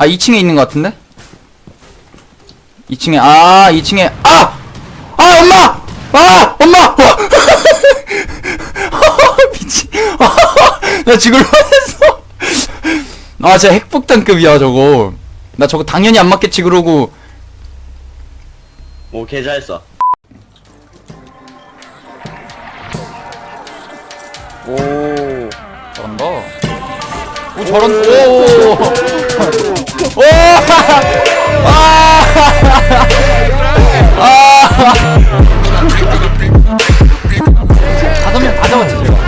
아 2층에 있는 것 같은데? 2층에 아 2층에 아! 아 엄마! 아 엄마! 와! 미친 나 죽을 뻔했어 아 진짜 핵폭탄급이야 저거 나 저거 당연히 안 맞겠지 그러고 오, 개 잘했어. 오. 잘한다 오 잘한다 오 오! 아! 아! 아! 다섯 명다 잡았지 제가.